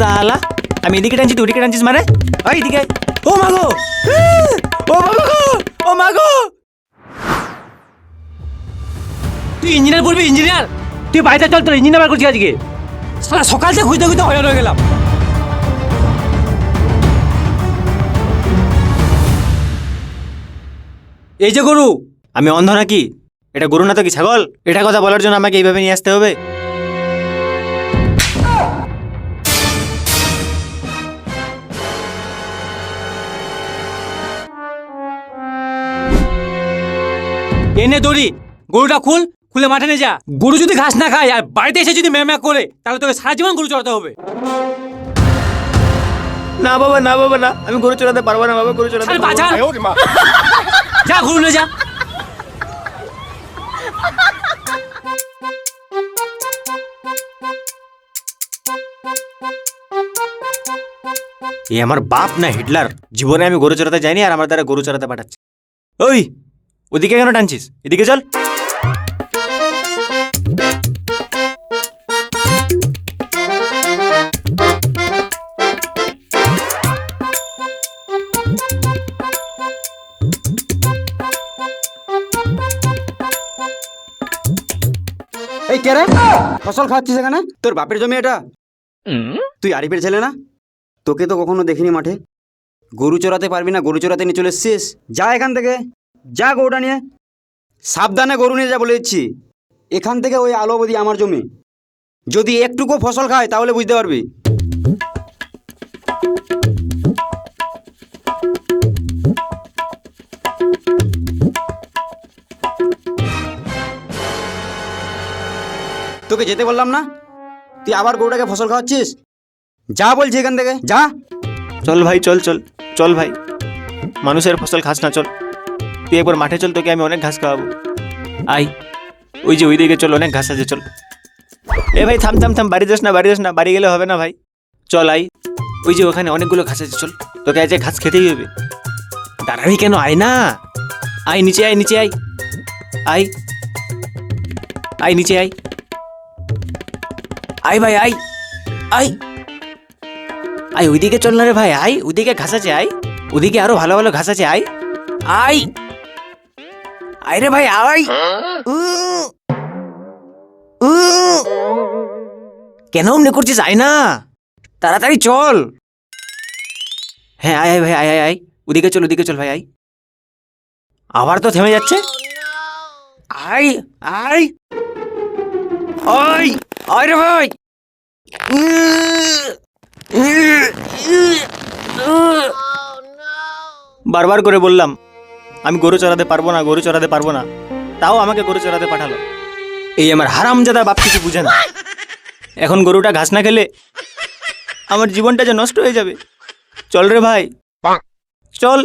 সালা আমি এদিকে টানছি, তুই ওদিকে টানছিস মানে? ওই এদিকে। ও মাগো ও বাবা গো! ও মাগো তুই ইঞ্জিনিয়ার বলবি, ইঞ্জিনিয়ার? তুই বাড়িতে চল, তোর ইঞ্জিনিয়ার বার করছিস আজকে। সালা সকাল থেকে খুঁজতে খুঁজতে হয়রান হয়ে গেলাম। এই যে গরু, আমি অন্ধ নাকি? এটা গরু না তো কি ছাগল? এটা কথা বলার জন্য আমাকে এইভাবে নিয়ে আসতে হবে। এনে দড়ি। গরুটা খুল খুলে মাঠে নিয়ে যা। গরু যদি ঘাস না খায় আর বাড়িতে এসে যদি ম্যাম করে তাহলে তোকে সারা জীবন গরু চড়াতে হবে। না বাবা না বাবা না। আমি গরু চড়াতে পারব না বাবা গরু চড়াতে বাঁচা যা গরু নিয়ে যা। এ আমার বাপ না হিটলার। জীবনে আমি গরু চড়াতে যাইনি আর আমার দ্বারা গরু চড়াতে পাঠাচ্ছে। ওই ওদিকে কেন টানছিস? এদিকে চল। এই কে ফসল খাওয়াচ্ছিস এখানে? তোর বাপের জমি এটা? তুই আরিফের ছেলে না? তোকে তো কখনো দেখিনি মাঠে। গরু চড়াতে পারবি না, গরু চড়াতে নিয়ে চলে এসছিস। যা এখান থেকে। যা গরুটা নিয়ে। সাবধানে গরু নিয়ে যা বলে দিচ্ছি। এখান থেকে ওই আলো অবধি আমার জমি। যদি একটুকু ফসল খায় তাহলে বুঝতে পারবি। তোকে যেতে বললাম না? তুই আবার গরুটাকে ফসল খাওয়াচ্ছিস? যা বলছি এখান থেকে, যা। চল ভাই, চল চল। চল ভাই। মানুষের ফসল খাস না, চল। তুই একবার মাঠে চল, তোকে আমি অনেক ঘাস খাওয়াবো। আই, ওই যে ওই দিকে চল, অনেক ঘাস আছে, চল। এ ভাই, থাম থাম থাম, বাড়ি যাস না, বাড়ি যাস না, বাড়ি গেলে হবে না ভাই। চল, আই, ওই যে ওখানে অনেকগুলো ঘাস আছে, চল। তোকে আজ ঘাস খেতেই হবে। দাঁড়াবি কেন, আয় না। আয়, নিচে আয় নিচে আয়। আয় আয়, নিচে আয়। আয় ভাই, আয় আয়। আয়, ওইদিকে চল না রে ভাই, আয়, ওইদিকে ঘাস আছে, আয়। ওদিকে আরও ভালো ভালো ঘাস আছে, আয়। আয়। আয় রে ভাই আয় উম, উম। কেন অমনি করছিস? আয় না। তাড়াতাড়ি চল। হ্যাঁ আয় আয় ভাই আয় আয় আয়। ওদিকে চল ওদিকে চল ভাই আয়। আবার তো থেমে যাচ্ছে? আয় আয়। আয় আয় রে ভাই। উম, বারবার করে বললাম আমি গরু চড়াতে পারব না গরু চড়াতে পারব না। তাও আমাকে গরু চড়াতে পাঠালো। এই আমার হারামজাদা বাপ কিছু বুঝে না। এখন গরুটা ঘাস না খেলে আমার জীবনটা যে নষ্ট হয়ে যাবে। চল রে ভাই। চল।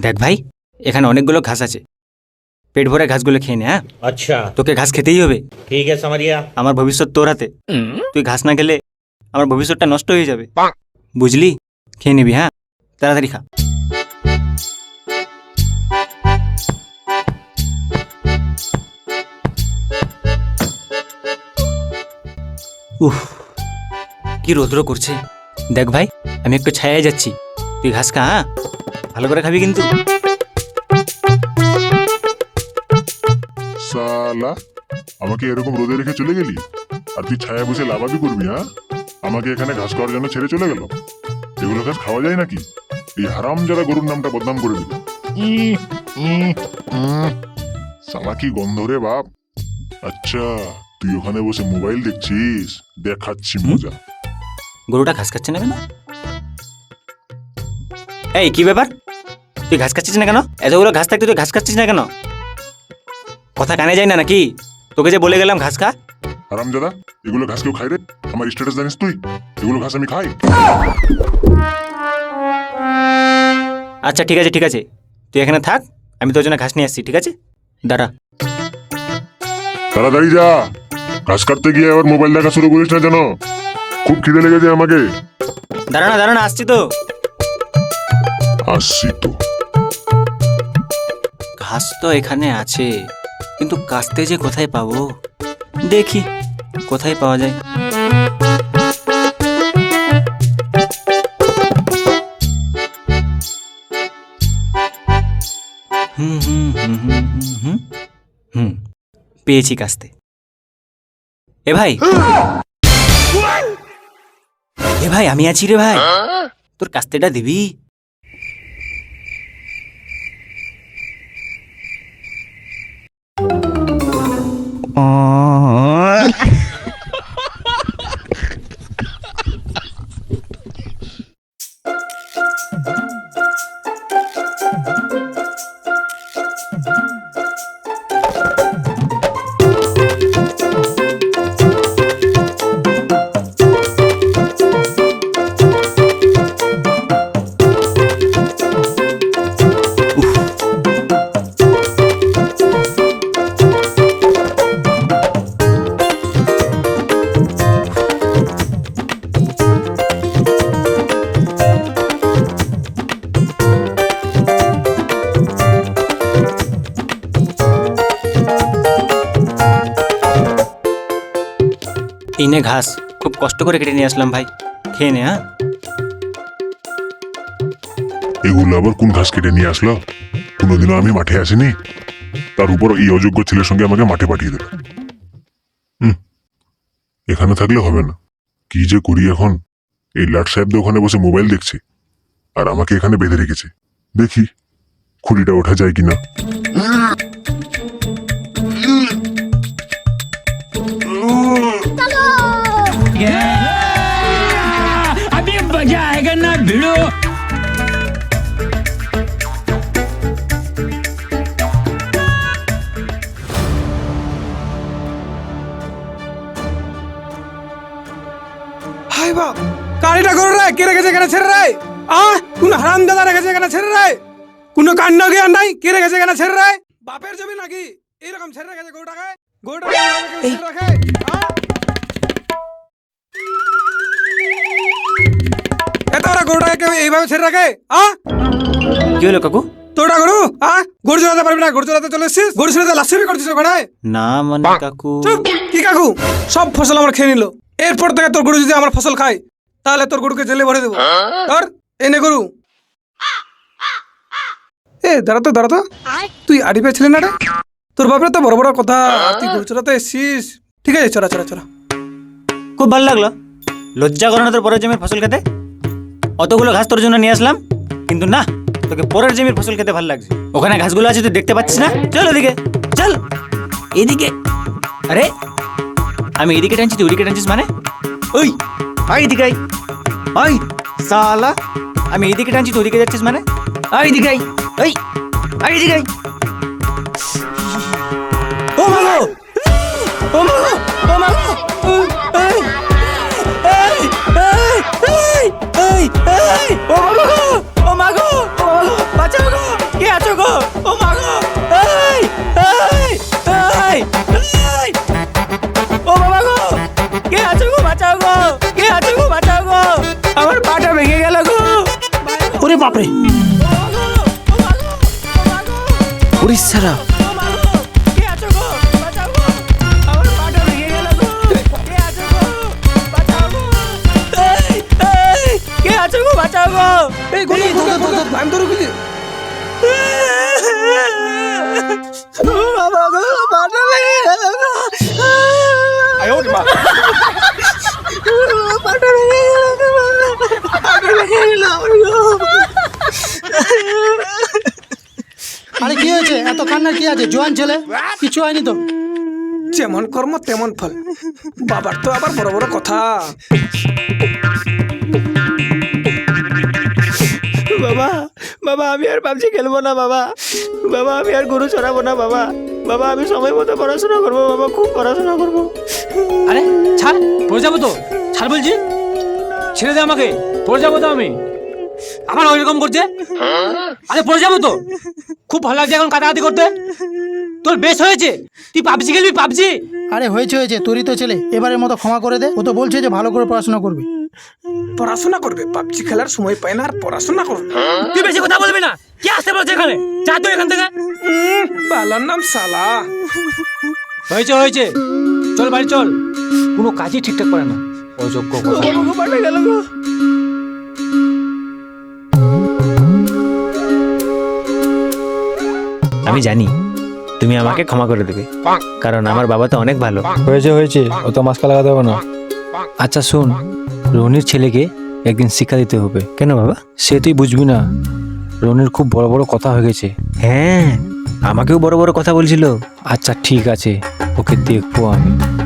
দেখ ভাই এখানে অনেকগুলো ঘাস আছে। পেট ভরে ঘাসগুলো খেয়ে নে হ্যাঁ? আচ্ছা। তোকে ঘাস খেতেই হবে। ঠিক আছে আমার ভবিষ্যৎ তোর হাতে। তুই ঘাস না খেলে আমার ভবিষ্যৎটা নষ্ট হয়ে যাবে। বুঝলি? খেয়ে নিবি হ্যাঁ? তাড়াতাড়ি খা। উফ কি রৌদ্র করছে। দেখ ভাই আমি একটু ছায়ায় যাচ্ছি। তুই ঘাস খা হ্যাঁ? ভালো করে খাবি কিন্তু। সালা আমাকে এরকম রোদে রেখে চলে গেলি? আর তুই ছায়া বসে লাভাবি করবি হ্যাঁ? আমাকে এখানে ঘাস খাওয়ার জন্য ছেড়ে চলে গেল। এগুলো ঘাস খাওয়া যায় নাকি? এই হারাম যারা গরুর নামটা বদনাম করে দিল। সালা কি গন্ধ রে বাপ। আচ্ছা তুই ওখানে বসে মোবাইল দেখছিস? দেখাচ্ছি মজা। গরুটা ঘাস খাচ্ছে না কেন? এই কি ব্যাপার? তুই ঘাস খাচ্ছিস না কেন? এতগুলো ঘাস থাকতে তুই ঘাস খাচ্ছিস না কেন? কথা কানে যায় না নাকি? তোকে যে বলে গেলাম ঘাস খা। হারাম দাদা এগুলো ঘাস কেউ খাই রে? আমার স্ট্যাটাস জানিস তুই? এগুলো ঘাস আমি খাই। আচ্ছা ঠিক আছে ঠিক আছে। তুই এখানে থাক আমি তোর জন্য ঘাস নিয়ে আসছি ঠিক আছে? দাঁড়া। তাড়াতাড়ি যা। ঘাস কাটতে গিয়ে আবার মোবাইল দেখা শুরু করিস না যেন। খুব খিদে লেগেছে আমাকে। দাঁড়ানা দাঁড়ানা আসছি তো। আসছি তো। ঘাস তো এখানে আছে। কিন্তু কাস্তে যে কোথায় পাবো? দেখি কোথায় পাওয়া যায়? হুম হুম হুম হুম হুম হুম হুম পেয়েছি কাস্তে। এ ভাই! এ ভাই আমি আছি রে ভাই। তোর কাস্তেটা দিবি? あ এই নে ঘাস। খুব কষ্ট করে কেটে নিয়ে আসলাম ভাই। খেয়ে নে হ্যাঁ? এগুলো আবার কোন ঘাস কেটে নিয়ে আসলো? কোনোদিনও আমি মাঠে আসিনি। তার উপর এই অযোগ্য ছেলের সঙ্গে আমাকে মাঠে পাঠিয়ে হুম, এখানে থাকলে হবে না। কি যে করি এখন? এই লাট সাহেব ওখানে বসে মোবাইল দেখছে। আর আমাকে এখানে বেঁধে রেখেছে। দেখি, খুঁড়িটা ওঠা যায় কিনা। अभी मजा आएगा ना भिड़ो হাই বাপ গাড়িটা করে রে কে রেখেছে এখানে ছেড়ে রে আহ কোন হারাম দাদা রেখেছে এখানে ছেড়ে রে কোনো কাণ্ড জ্ঞান নাই কে রেখেছে এখানে ছেড়ে রে বাপের জমি নাকি এরকম ছেড়ে রেখেছে গরুটাকে গরুটাকে এইভাবে কেউ ছেড়ে রাখে আহ? গরুটাকে কেউ এইভাবে ছেড়ে রাখে? আহ কি হলো কাকু? গরু আহ গরু চড়াতে পারবি না গরু চড়াতে চলে এসছিস? গরু লাস্টি করছিস ওখানে? না মানে কাকু। চুপ! কি কাকু? সব ফসল আমার খেয়ে নিল। এরপর থেকে তোর গরু যদি আমার ফসল খায় তাহলে তোর গরুকে জেলে ভরে দেবো। ধর এনে গরু। এ দাঁড়া তো দাঁড়া তো। তুই আড়ি পেয়েছিলি না রে? তোর বাপরে তো বড় বড় কথা। তুই গরু চড়াতে এসছিস। ঠিক আছে চড়া চড়া চড়া। খুব ভালো লাগল। লজ্জা করো না তোর পরের জমির ফসল খেতে। অতগুলো ঘাস তোর জন্য নিয়ে আসলাম। কিন্তু না, তোকে পরের জমির ফসল খেতে ভালো লাগছে। ওখানে ঘাসগুলো আছে, তুই দেখতে পাচ্ছিস না? চল ওদিকে, চল। এদিকে। আরে, আমি এদিকে টানছি, তুই ওদিকে টানছিস মানে? ওই, আয় এদিকে আয়। আয়, সালা। আমি এদিকে টানছি, তুই ওদিকে যাচ্ছিস মানে? আয় এদিকে আয়। ওই আয় এদিকে আয়। ও মাগো! ও মাগো! ও মাগো! ও মাগো ও মাগো ও মাগো বাঁচাও গো কে আছো গো? ও মাগো এই এই এই এই। ও বাবা গো কে আছো গো? বাঁচাও গো কে আছো গো? বাঁচাও গো। আমার পাটা ভেঙে গেল গো। ওরে বাপরে। এই আমি তোর বাবা গো আয় ওরে মা। পাটা পাটা আরে কি হয়েছে? এত কান্নার কি আছে? জোয়ান ছেলে? কিছু হয়নি তো? যেমন কর্ম তেমন ফল। বাবার তো আবার বড় বড় কথা। বাবা বাবা, আমি আর পাবজি খেলব না, বাবা। বাবা, আমি আর গরু চড়াবো না, বাবা। বাবা, আমি সময় মতো পড়াশোনা করব, বাবা, খুব পড়াশোনা করব। আরে, ছাড়, পড়ে যাব তো। ছাড় বলছি। ছেড়ে দে আমাকে, পড়ে যাব তো আমি। আমার ওইরকম করছে? আরে পড়ে যাব তো। খুব ভালো লাগছে এখন কাটাকাটি করতে। তোর বেশ হয়েছে। তুই পাবজি খেলবি পাবজি? আরে হয়েছে হয়েছে। তোরই তো ছেলে। এবারের মতো ক্ষমা করে দে। ও তো বলছে যে ভালো করে পড়াশোনা করবে। পড়াশোনা করবে। পাবজি খেলার সময় পায় না আর পড়াশোনা করবে তুই বেশি কথা বলবি না। কি আসতে বলছে এখানে? যা তুই এখান থেকে। বালার নাম সালা। হয়েছে হয়েছে। চল বাড়ি চল। কোনো কাজই ঠিকঠাক করে না। অযোগ্য কথা আমি জানি তুমি আমাকে ক্ষমা করে দেবে। কারণ আমার বাবা তো অনেক ভালো। হয়েছে হয়েছে ও তো মাস্কা লাগাতে হবে না। আচ্ছা শোন রনির ছেলেকে একদিন শিক্ষা দিতে হবে। কেন বাবা? সে তুই বুঝবি না। রনির খুব বড় বড় কথা হয়ে গেছে। হ্যাঁ আমাকেও বড় বড় কথা বলছিল। আচ্ছা ঠিক আছে ওকে দেখব আমি।